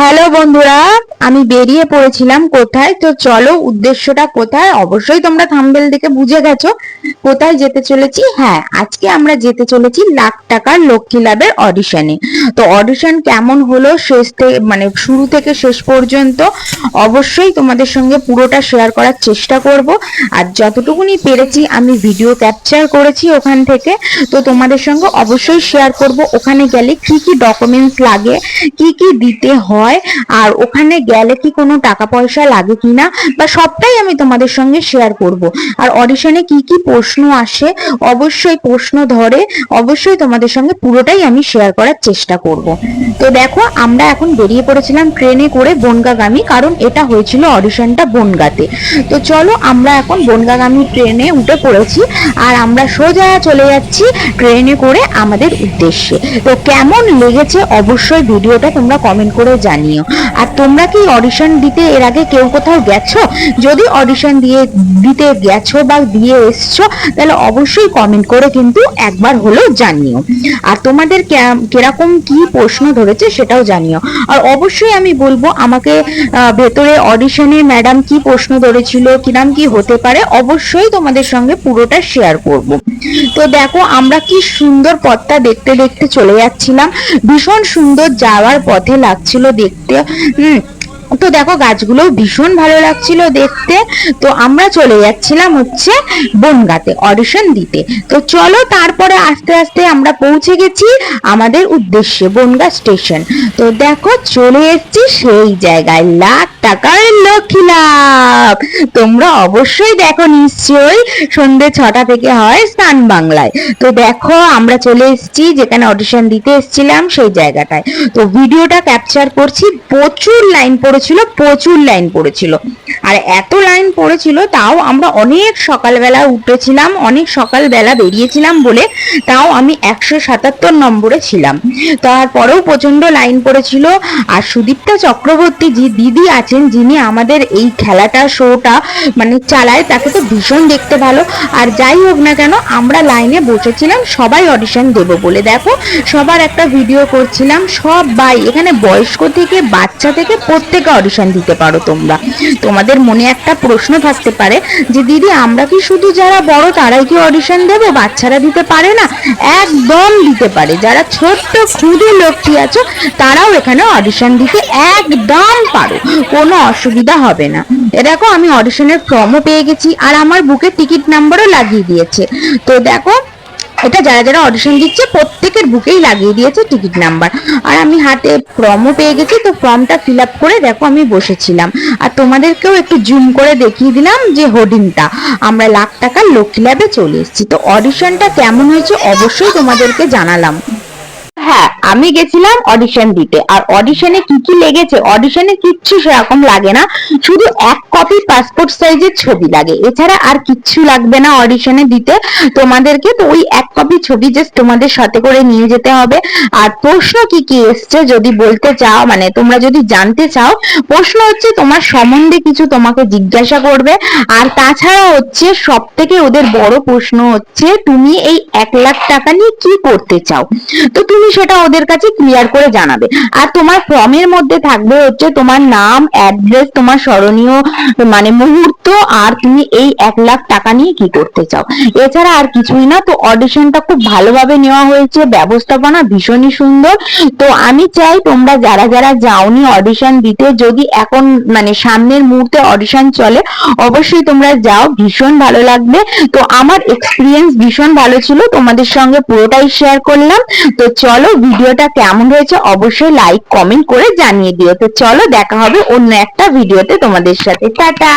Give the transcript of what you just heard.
Hello বন্ধুরা, আমি বেরিয়ে পড়েছিলাম কোথায়? তো চলো উদ্দেশ্যটা কোথায়? অবশ্যই তোমরা থাম্বেল দেখে বুঝে গেছো। কোথায় যেতে চলেছি? হ্যাঁ আজকে আমরা যেতে চলেছি লাখ টাকার লক্ষ্মী লাভের অডিশনে তো অডিশন কেমন হলো? শেষ থেকে মানে শুরু থেকে শেষ পর্যন্ত অবশ্যই তোমাদের সঙ্গে পুরোটা শেয়ার করার চেষ্টা করব। আর যতটুকুনি পেরেছি, আমি ভিডিও ক্যাপচার করেছি ওখান থেকে। তো তোমাদের সঙ্গে অবশ্যই শেয়ার করব। ওখানে গেলে কি কি ডকুমেন্টস লাগে, কি কি দিতে হয় আর ওখানে গেলে কি কোনো টাকা পয়সা লাগে কিনা বা সবটাই আমি তোমাদের সঙ্গে শেয়ার করব। আর অডিশনে কি কি প্রশ্ন আসে, অবশ্যই প্রশ্ন ধরে, অবশ্যই তোমাদের সঙ্গে পুরোটাই আমি শেয়ার করার চেষ্টা করব। তো দেখো, আমরা এখন বেরিয়ে পড়েছিলাম ট্রেনে করে বনগাগামী, কারণ এটা হয়েছিল অডিশনটা বনগাতে। তো চলো, আমরা এখন বনগাগামী ট্রেনে উঠে পড়েছি, আর আমরা সোজা চলে যাচ্ছি ট্রেনে করে আমাদের উদ্দেশ্যে। তো কেমন লেগেছে অবশ্যই ভিডিওটা তোমরা কমেন্ট করে জানিও। আর তোমরা কি অডিশন দিতে এর আগে কেউ কোথাও গেছো? যদি অডিশন দিয়ে, দিতে গেছো বা দিয়ে এসছো, তাহলে অবশ্যই কমেন্ট করে কিন্তু একবার হলেও জানিও। আর তোমাদের কীরকম কি প্রশ্ন ধরেছে সেটাও জানিও। আর অবশ্যই আমি বলব, আমাকে ভেতরে অডিশনে ম্যাডাম কি প্রশ্ন ধরেছিল কিরাম কি হতে পারে, অবশ্যই তোমাদের সঙ্গে পুরোটা শেয়ার করব। তো দেখো, আমরা কি সুন্দর পথটা দেখতে দেখতে চলে যাচ্ছিলাম। ভীষণ সুন্দর যাওয়ার পথে লাগছিল দেখতে। হুম তো দেখো গাছগুলো ভীষণ ভালো লাগছিল দেখতে। তো আমরা চলে যাচ্ছিলাম হচ্ছে বনগাতে অডিশন দিতে। তো চলো তারপরে আস্তে আস্তে আমরা পৌঁছে গেছি আমাদের উদ্দেশ্যে বনগা স্টেশন তো দেখো চলে এসছি সেই জায়গায় লাখ টাকার লক্ষ্মী লাভ। তোমরা অবশ্যই দেখো নিশ্চয়ই সন্ধে ছটা থেকে হয় স্নান বাংলায়। তো দেখো আমরা চলে এসছি যেখানে অডিশন দিতে এসছিলাম সেই জায়গাটায়। তো ভিডিওটা ক্যাপচার করছি, প্রচুর লাইন পড়েছিল, প্রচুর লাইন পড়েছিল। আর এত লাইন পড়েছিল, তাও আমরা অনেক সকালবেলা উঠেছিলাম, অনেক সকালবেলা বেরিয়েছিলাম বলে তাও আমি একশো সাতাত্তর নম্বরে ছিলাম। তারপরেও প্রচণ্ড লাইন পড়েছিল। আর সুদীপ্তা চক্রবর্তী যে দিদি আছেন, যিনি আমাদের এই খেলাটা শোটা মানে চালায়, তাকে তো ভীষণ দেখতে ভালো। আর যাই হোক না কেন, আমরা লাইনে বসেছিলাম, সবাই অডিশন দেবো বলে। দেখো, সবার একটা ভিডিও করছিলাম, সবাই, এখানে বয়স্ক থেকে, বাচ্চা থেকে প্রত্যেকে অডিশন দিতে পারো তোমরা। তোমাদের মনে একটা প্রশ্ন থাকতে পারে যে, দিদি, আমরা কি শুধু যারা বড় তারাই কি অডিশন দেবো? বাচ্চারা দিতে পারে না? একদম দিতে পারে। যারা ছোট্ট ক্ষুদে লোকটি আছো, তারাও এখানে অডিশন দিতে একদম পারো। কোনো অসুবিধা হবে না। এ দেখো, আমি অডিশনের ফর্মও পেয়ে গেছি, আর আমার বুকের টিকিট নাম্বারও লাগিয়ে দিয়েছে। তো দেখো এটা যারা যারা অডিশন দিচ্ছে প্রত্যেকের বুকেই লাগিয়ে দিয়েছে টিকিট নাম্বার আর আমি হাতে ফর্মও পেয়ে গেছি, তো ফর্মটা ফিল আপ করে দেখো আমি বসেছিলাম। আর তোমাদেরকেও একটু জুম করে দেখিয়ে দিলাম যে হোর্ডিংটা আমরা লাখ টাকার লক্ষ্মী ল্যাবে চলে এসেছি। তো অডিশনটা কেমন হয়েছে অবশ্যই তোমাদেরকে জানালাম। হ্যাঁ আমি গেছিলাম অডিশন দিতে। আর অডিশনে কি কি লেগেছে? অডিশনে কিচ্ছু সেরকম লাগে না। শুধু এক কপি পাসপোর্ট সাইজের ছবি লাগে। এছাড়া আর কিচ্ছু লাগবে না অডিশনে দিতে। তোমাদেরকে তো ওই এক কপি ছবি জাস্ট তোমাদের সাথে করে নিয়ে যেতে হবে। আর প্রশ্ন কি কি এসছে যদি বলতে চাও মানে তোমরা যদি জানতে চাও, প্রশ্ন হচ্ছে তোমার সম্বন্ধে কিছু তোমাকে জিজ্ঞাসা করবে। আর তাছাড়া হচ্ছে সব থেকে ওদের বড় প্রশ্ন হচ্ছে, তুমি এই এক লাখ টাকা নিয়ে কি করতে চাও? তো তুমি সেটা ওদের কাছে ক্লিয়ার করে জানাবে। আর তোমার ফর্মের মধ্যে থাকবে হচ্ছে তোমার নাম অ্যাড্রেস তোমার স্মরণীয় মানে মুহূর্ত, আর তুমি এই এক লাখ টাকা নিয়ে কি করতে চাও। এছাড়া আর কিছুই না, তো অডিশনটা খুব ভালোভাবে নেওয়া হয়েছে, ব্যবস্থাপনা ভীষণই সুন্দর। তো আমি চাই তোমরা যারা যারা যাওনি অডিশন দিতে, যদি এখন মানে সামনের মুহূর্তে অডিশন চলে, অবশ্যই তোমরা যাও, ভীষণ ভালো লাগবে। তো আমার এক্সপিরিয়েন্স ভীষণ ভালো ছিল, তোমাদের সঙ্গে পুরোটাই শেয়ার করলাম। তো চলো ভিডিওটা কেমন হয়েছে অবশ্যই লাইক কমেন্ট করে জানিয়ে দিও। তো চলো দেখা হবে অন্য একটা ভিডিওতে তোমাদের সাথে। টাটা!